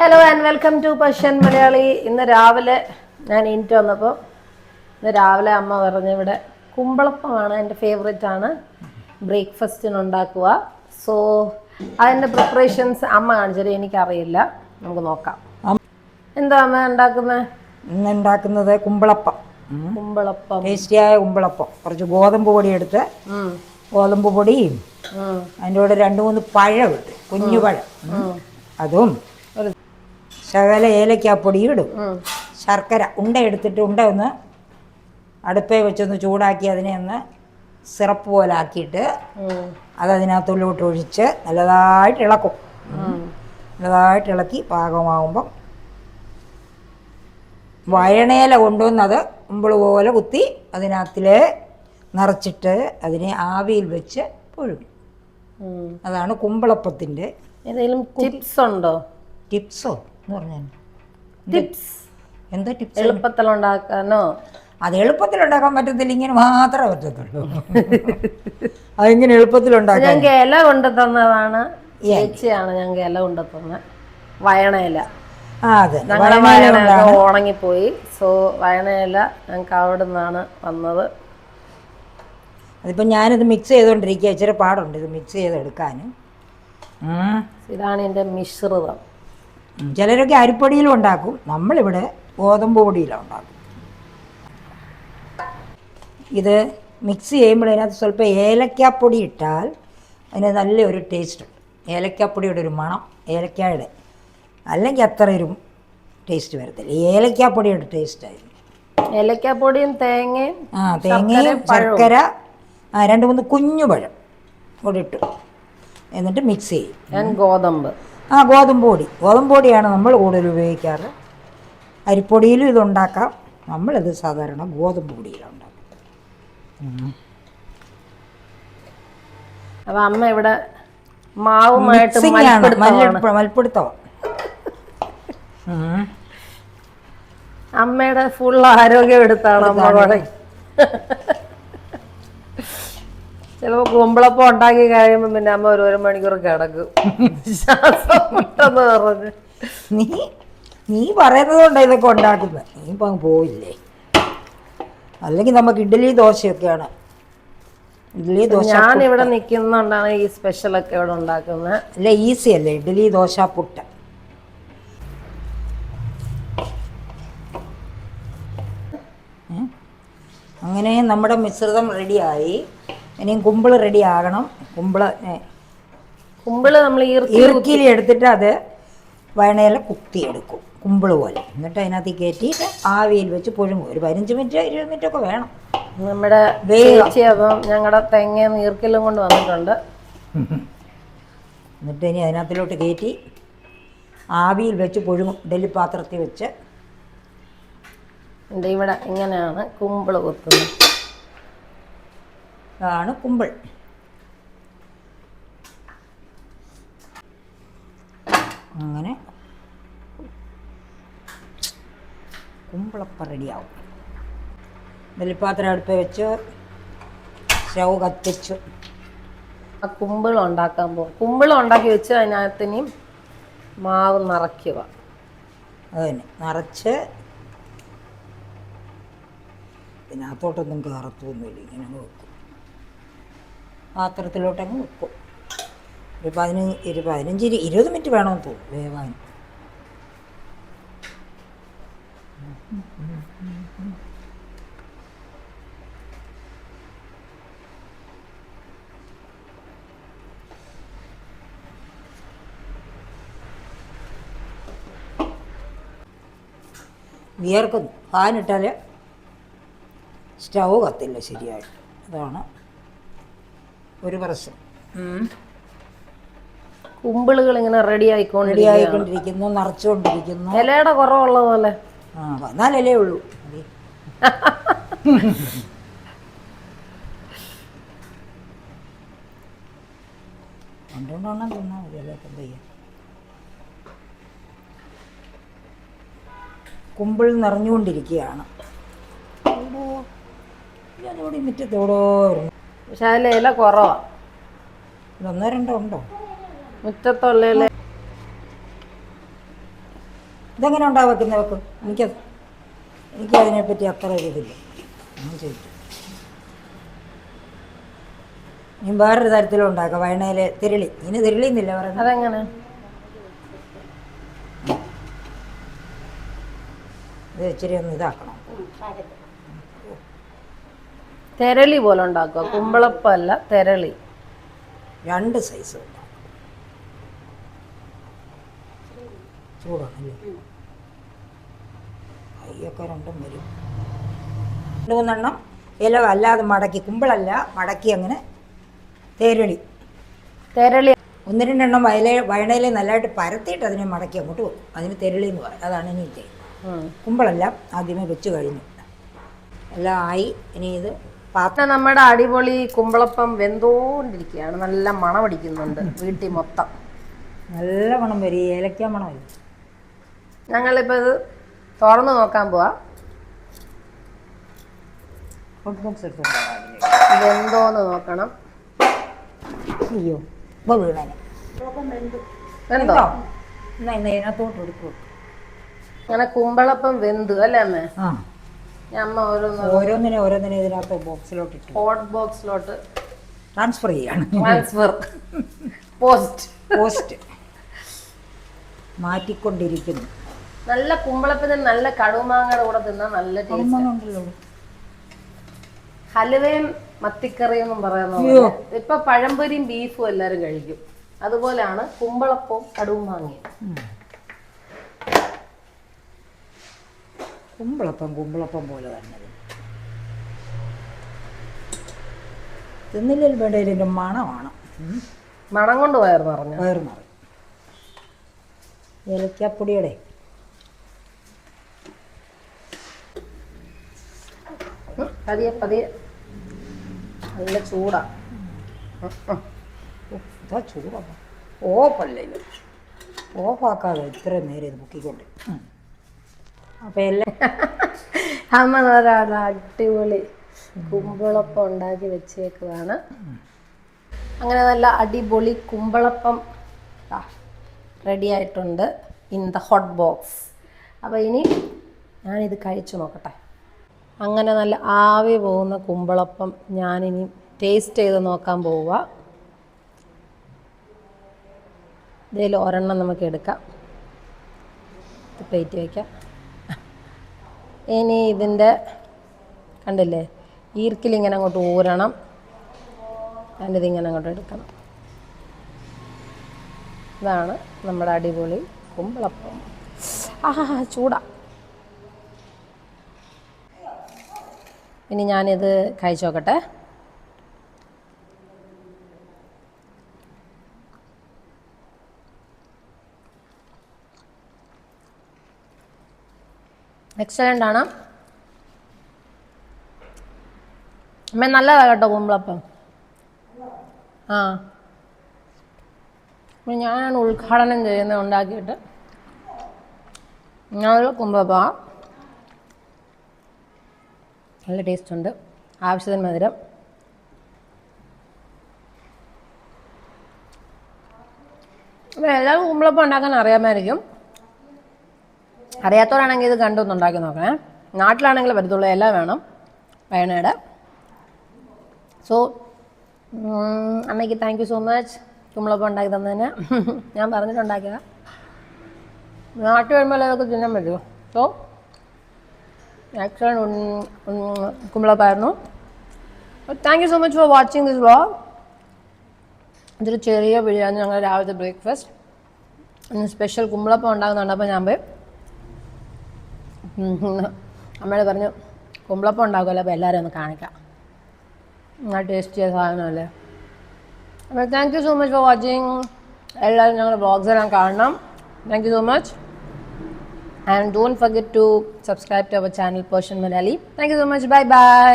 Hello and welcome to പഷ്യൻ മലയാളി ഇന്ന് രാവിലെ ഞാൻ ഇന്റ് വന്നപ്പോൾ ഇന്ന് രാവിലെ അമ്മ പറഞ്ഞു ഇവിടെ കുമ്പളപ്പമാണ് എന്റെ ഫേവറേറ്റ് ആണ്. ബ്രേക്ക്ഫാസ്റ്റിന് ഉണ്ടാക്കുക. സോ അതിന്റെ പ്രിപ്പറേഷൻസ് അമ്മ കാണിച്ചത് എനിക്കറിയില്ല. നമുക്ക് നോക്കാം. എന്താ അമ്മ ഉണ്ടാക്കുന്നത് ഇന്ന് ഉണ്ടാക്കുന്നത് കുമ്പളപ്പം. കുമ്പളപ്പം. ടേസ്റ്റിയായ കുമ്പളപ്പം. കുറച്ച് ഗോതമ്പ് പൊടി എടുത്ത് ഗോതമ്പ് പൊടിയും അതിന്റെ കൂടെ രണ്ട് മൂന്ന് പഴം ഇട്ട്. കുഞ്ഞു പഴം. അതും ശകല ഏലക്കാപ്പൊടിയും ഇടും ശർക്കര ഉണ്ട എടുത്തിട്ട് ഉണ്ട ഒന്ന് അടുപ്പേ വെച്ചൊന്ന് ചൂടാക്കി അതിനെ ഒന്ന് സിറപ്പ് പോലെ ആക്കിയിട്ട് അത് അതിനകത്തുള്ളിലോട്ട് ഒഴിച്ച് നല്ലതായിട്ട് ഇളക്കും. നല്ലതായിട്ട് ഇളക്കി പാകമാകുമ്പം വയണേല കൊണ്ടുവന്നത് കുമ്പിൾ പോലെ കുത്തി അതിനകത്തിൽ നിറച്ചിട്ട് അതിനെ ആവിയിൽ വെച്ച് പുഴുങ്ങി. അതാണ് കുമ്പളപ്പത്തിന്റെ ഏതെങ്കിലും ടിപ്സ് ഉണ്ടോ? ടിപ്സോ? എന്ന് പറഞ്ഞു ടിപ്സ് എന്താ ടിപ്സ് എളുപ്പത്തിൽ ഉണ്ടാക്കാനോ അത് എളുപ്പത്തിൽ ഉണ്ടാക്കാൻ പറ്റത്തില്ല ഇങ്ങനെ മാത്രമേ പറ്റത്തുള്ളൂ. അതിങ്ങനെ എളുപ്പത്തിൽ ഉണ്ടാക്കാൻ ഞങ്ങൾക്ക് ഇല കൊണ്ടു തന്നതാണ്. ചേച്ചിയാണ് ഞങ്ങൾക്ക് ഇല കൊണ്ടു തന്നെ. വയണയില ഞങ്ങളുടെ വയണയൊക്കെ ഉണങ്ങിപ്പോയി. സോ വയണയില ഞങ്ങൾക്ക് അവിടെ നിന്നാണ് വന്നത്. അതിപ്പോൾ ഞാനിത് മിക്സ് ചെയ്തുകൊണ്ടിരിക്കുക ഇച്ചിരി പാടുണ്ട് ഇത് മിക്സ് ചെയ്തെടുക്കാൻ. ഇതാണ് എന്റെ മിശ്രിതം. ചിലരൊക്കെ അരിപ്പൊടിയിലും ഉണ്ടാക്കും. നമ്മളിവിടെ ഗോതമ്പ് പൊടിയിലാണ് ഉണ്ടാക്കും. ഇത് മിക്സ് ചെയ്യുമ്പോൾ അതിനകത്ത് സ്വല്പം ഏലക്കാപ്പൊടി ഇട്ടാൽ അതിന് നല്ലൊരു ടേസ്റ്റ് ഉണ്ട്. ഏലക്കാപ്പൊടിയുടെ ഒരു മണം ഏലക്കായുടെ. അല്ലെങ്കിൽ അത്ര ഒരു ടേസ്റ്റ് വരത്തില്ല ഏലക്കാപ്പൊടിയുടെ ടേസ്റ്റ് ആയിരുന്നു ഏലക്കാപ്പൊടിയും തേങ്ങയും ആ തേങ്ങയും ശർക്കര ആ രണ്ട് മൂന്ന് കുഞ്ഞു പഴം കൂടി ഇട്ടു എന്നിട്ട് മിക്സ് ചെയ്യും. ഗോതമ്പ്. ആ ഗോതമ്പ് പൊടി. ഗോതമ്പ് പൊടിയാണ് നമ്മൾ കൂടുതൽ ഉപയോഗിക്കാറ്. അരിപ്പൊടിയിലും ഇതുണ്ടാക്കാം. നമ്മളിത് സാധാരണ ഗോതമ്പ് പൊടിയിലാണ് അമ്മ ഇവിടെ മാവുമായിട്ട് മൽപ്പിടുത്തം. അമ്മയുടെ ഫുൾ ആരോഗ്യം എടുത്താണ് അമ്മ ചിലപ്പോ കുമ്പളപ്പം ഉണ്ടാക്കി കഴിയുമ്പോ പിന്നെ അമ്മ ഒരു ഒരു മണിക്കൂർ കിടക്കും. ശ്വാസം മുട്ടെന്ന് പറഞ്ഞ് നീ നീ പറയുന്നത് കൊണ്ടാണ് ഇതൊക്കെ ഉണ്ടാക്കുന്നത്. നീ ഇപ്പം അങ്ങ് പോയില്ലേ? അല്ലെങ്കിൽ നമുക്ക് ഇഡ്ഡലി ദോശയൊക്കെയാണ്. ഇഡ്ഡലി ദോശ ഞാൻ ഇവിടെ നിൽക്കുന്നുണ്ടാണ് ഈ സ്പെഷ്യലൊക്കെ ഇവിടെ ഉണ്ടാക്കുന്നത്. അല്ല ഈസി അല്ലേ? ഇഡ്ഡലി ദോശ പുട്ട്? അങ്ങനെ നമ്മുടെ മിശ്രിതം റെഡിയായി ഇനിയും കുമ്പിൾ റെഡി ആകണം. കുമ്പിൾ കുമ്പിൾ നമ്മൾ ഈർക്കിയിൽ എടുത്തിട്ട് അത് വയണയിൽ കുത്തിയെടുക്കും കുമ്പിൾ പോലെ. എന്നിട്ട് അതിനകത്ത് കയറ്റിയിട്ട് ആവിയിൽ വെച്ച് പുഴുങ്ങും. ഒരു പതിനഞ്ച് മിനിറ്റ് ഇരുപത് മിനിറ്റ് ഒക്കെ വേണം. നമ്മുടെ ചേച്ചി അപ്പം ഞങ്ങളുടെ തെങ്ങ ഈർക്കിലും കൊണ്ട് വന്നിട്ടുണ്ട്. എന്നിട്ട് ഇനി അതിനകത്തിലോട്ട് കയറ്റി ആവിയിൽ വെച്ച് പുഴുങ്ങും. ഡെല്ലി പാത്രത്തിൽ വെച്ച് ഇവിടെ ഇങ്ങനെയാണ് കുമ്പിൾ കുത്തുന്നത്. അതാണ് കുമ്പിൾ. അങ്ങനെ കുമ്പിളപ്പം റെഡിയാവും. നെല്ലിപ്പാത്രം അടുപ്പ് വെച്ച് സ്റ്റൗ കത്തിച്ചു. ആ കുമ്പിൾ ഉണ്ടാക്കാൻ പോകും കുമ്പിൾ ഉണ്ടാക്കി വെച്ച് അതിനകത്തിനെയും മാവ് നിറയ്ക്കുക. അതന്നെ തന്നെ. നിറച്ച് ഇതിനകത്തോട്ടൊന്നും കയറത്തൊന്നുമില്ല ഇങ്ങനെ വെക്കും. പാത്രത്തിലോട്ടങ്ങ് വെക്കും. ഒരു പതിനഞ്ച് ഒരു പതിനഞ്ച് ഇരു- ഇരുപത് മിനിറ്റ് വേണമെന്ന് തോന്നും വേവാൻ. വിയർക്കുന്നു. ഫാനിട്ടാൽ സ്റ്റൗ കത്തില്ല ശരിയായിട്ട്. അതാണ് ഒരു വർഷം. കുമ്പിളുകൾ ഇങ്ങനെ റെഡി റെഡി ആയിക്കൊണ്ടിരിക്കുന്നു നിറച്ചുകൊണ്ടിരിക്കുന്നു. ഇലയുടെ കുറവുള്ള പോലെ. ആ വന്നാലല്ലേ ഉള്ളൂ. തിന്നാൽ മതിയല്ലോ ചെയ്യാം. കുമ്പിൾ നിറഞ്ഞുകൊണ്ടിരിക്കുകയാണ്? ഇതോടെ മുറ്റത്തോടോ പക്ഷെ അതിൽ ഇല കുറവാ. ഒന്നോ രണ്ടോ ഉണ്ടോ? മുറ്റത്തുള്ള ഇല ഇതെങ്ങനെ ഉണ്ടാവും വെക്കുന്ന വെക്കും എനിക്ക് എനിക്ക് അതിനെപ്പറ്റി അത്ര ഒരു ഇതില്ല. ഞാൻ ചോദിച്ചു ഇനി വേറൊരു തരത്തിലും ഉണ്ടാക്കാം. വയണയിലെ തിരളി. ഇനി തിരളി എന്നില്ല പറയുന്നത്. അതെങ്ങനെ? ഇത് ഇച്ചിരി ഒന്ന് ഇതാക്കണം. തെരളി പോലെ ഉണ്ടാക്കുക. കുമ്പളപ്പല്ല തെരളി. രണ്ട് സൈസ് ചൂടാണല്ലേ കൈയൊക്കെ രണ്ടും വരും. രണ്ട് മൂന്നെണ്ണം ഇല അല്ലാതെ മടക്കി കുമ്പളല്ല മടക്കി അങ്ങനെ തേരളി. തെരളി. ഒന്ന് രണ്ടെണ്ണം വയല വയണയിൽ നല്ലതായിട്ട് പരത്തിയിട്ട് അതിനെ മടക്കി അങ്ങോട്ട് പോകും അതിന് തെരളി എന്ന് പറയും. അതാണ് ഇനി ചെയ്യുന്നത്. കുമ്പിളെല്ലാം ആദ്യമേ വെച്ച് കഴിഞ്ഞു. എല്ലാം ആയി. ഇനി ഇത് പാത്രം നമ്മുടെ അടിപൊളി കുമ്പളപ്പം വെന്തോണ്ടിരിക്കുകയാണ്. നല്ല മണമടിക്കുന്നുണ്ട് വീട്ടിൽ മൊത്തം. നല്ല മണം വരും. ഏലക്ക മണം വരും. ഞങ്ങളിപ്പോൾ ഇത് തുറന്നു നോക്കാൻ പോവാ. ഹോട്ട് ബോക്സ് എടുത്തോണ്ട് വെന്തോന്ന് നോക്കണം. അയ്യോ ഇപ്പോൾ വീണേനെ. വെന്തോ? എന്നാ ഇന്ന് ഇതിനകത്തോട്ട് എടുക്കും അങ്ങനെ കുമ്പളപ്പം വെന്തു അല്ലേ അമ്മേ? ആ. അമ്മ ഓരോന്ന് ഓരോന്നിനെ ഓരോന്നിനെ ഇതിനകത്ത് ബോക്സിലോട്ട് ഇട്ടു. ഹോട്ട് ബോക്സിലോട്ട് ട്രാൻസ്ഫർ ചെയ്യാണ്. ട്രാൻസ്ഫർ പോസ്റ്റ് പോസ്റ്റ് മാറ്റിക്കൊണ്ടിരിക്കുന്നു. നല്ല കുമ്പളപ്പിന് നല്ല കടുമാങ്ങയുടെ കൂടെ തിന്നാൽ നല്ല ടേസ്റ്റ് ഹലുവയും മത്തിക്കറിയും പറയുന്ന. ഇപ്പൊ പഴംപൊരിയും ബീഫും എല്ലാരും കഴിക്കും. അതുപോലെയാണ് കുമ്പളപ്പവും കടുവും കുമ്പിളപ്പം കുമ്പിളപ്പം പോലെ തന്നെ വേണ്ട ഇതിന്റെ മണമാണ്. മണം കൊണ്ട് വയർ നിറഞ്ഞു. വയർ നിറയും ഏലക്കാപ്പൊടിയുടെ. പതിയെ പതിയെ. നല്ല ചൂടാ. ഇതാ ചൂടാണ് ഓഫല്ലേ ഓഫാക്കാതെ ഇത്രയും നേരം ഇത് മുക്കിക്കൊണ്ട് അപ്പം അമ്മ അടിപൊളി കുമ്പളപ്പം ഉണ്ടാക്കി വെച്ചേക്കുവാണ്. അങ്ങനെ നല്ല അടിപൊളി കുമ്പളപ്പം റെഡി ആയിട്ടുണ്ട് ഇൻ ദ ഹോട്ട് ബോക്സ് അപ്പോൾ ഇനി ഞാനിത് കഴിച്ചു നോക്കട്ടെ. അങ്ങനെ നല്ല ആവി പോകുന്ന കുമ്പളപ്പം ഞാനിനി ടേസ്റ്റ് ചെയ്ത് നോക്കാൻ പോവുക ഇതിൽ ഒരെണ്ണം നമുക്ക് എടുക്കാം. പ്ലേറ്റ് വയ്ക്കാം ഇനി ഇതിന്റെ കണ്ടില്ലേ? ഈർക്കിലിങ്ങനെ അങ്ങോട്ട് ഊരണം. അതിന്റെ ഇതിങ്ങനെ അങ്ങോട്ട് എടുക്കണം. ഇതാണ് നമ്മുടെ അടിപൊളി കുമ്പളപ്പം. ആഹാ ചൂടാ. ഇനി ഞാനിത് കഴിച്ചു എക്സലന്റ് ആണ് അമ്മ നല്ലതാ കേട്ടോ കുമ്പളപ്പം. ആ. ഞാനാണ് ഉദ്ഘാടനം ചെയ്യുന്നത് ഉണ്ടാക്കിയിട്ട്. ഞാനൊരു കുമ്പളപ്പം. നല്ല ടേസ്റ്റ് ഉണ്ട്. ആവശ്യത്തിന് മധുരം. അപ്പം എല്ലാവർക്കും കുമ്പളപ്പം ഉണ്ടാക്കാൻ അറിയാമായിരിക്കും. അറിയാത്തവരാണെങ്കിൽ ഇത് കണ്ടൊന്ന് ഉണ്ടാക്കി നോക്കണേ. നാട്ടിലാണെങ്കിൽ വരുത്തുള്ള എല്ലാം വേണം. വയനാട്. സോ അമ്മയ്ക്ക് താങ്ക് യു സോ മച്ച് കുമ്പളപ്പം ഉണ്ടാക്കി തന്നതിന്. ഞാൻ പറഞ്ഞിട്ടുണ്ടാക്കിയതാ നാട്ടിൽ വരുമ്പോൾ അതൊക്കെ തിന്നാൻ പറ്റുമോ? So actual കുമ്പളപ്പായിരുന്നു. Thank you so much for watching this vlog ഇതൊരു ചെറിയ വീഡിയോ ഞങ്ങൾ രാവിലത്തെ ബ്രേക്ക്ഫാസ്റ്റ് സ്പെഷ്യൽ കുമ്പളപ്പം ഉണ്ടാകുന്നുണ്ട് അപ്പോൾ ഞാൻ പോയി അമ്മയോട് പറഞ്ഞു കുമ്പളപ്പം ഉണ്ടാക്കുമല്ലോ അപ്പോൾ എല്ലാവരും ഒന്ന് കാണിക്കാം. നല്ല ടേസ്റ്റിയ സാധനമല്ലേ. അപ്പോൾ thank you so much for watching എല്ലാവരും ഞങ്ങളുടെ ബ്ലോഗ്സ് എല്ലാം കാണണം. Thank you so much and don't forget to subscribe to our channel person Malayali thank you so much bye bye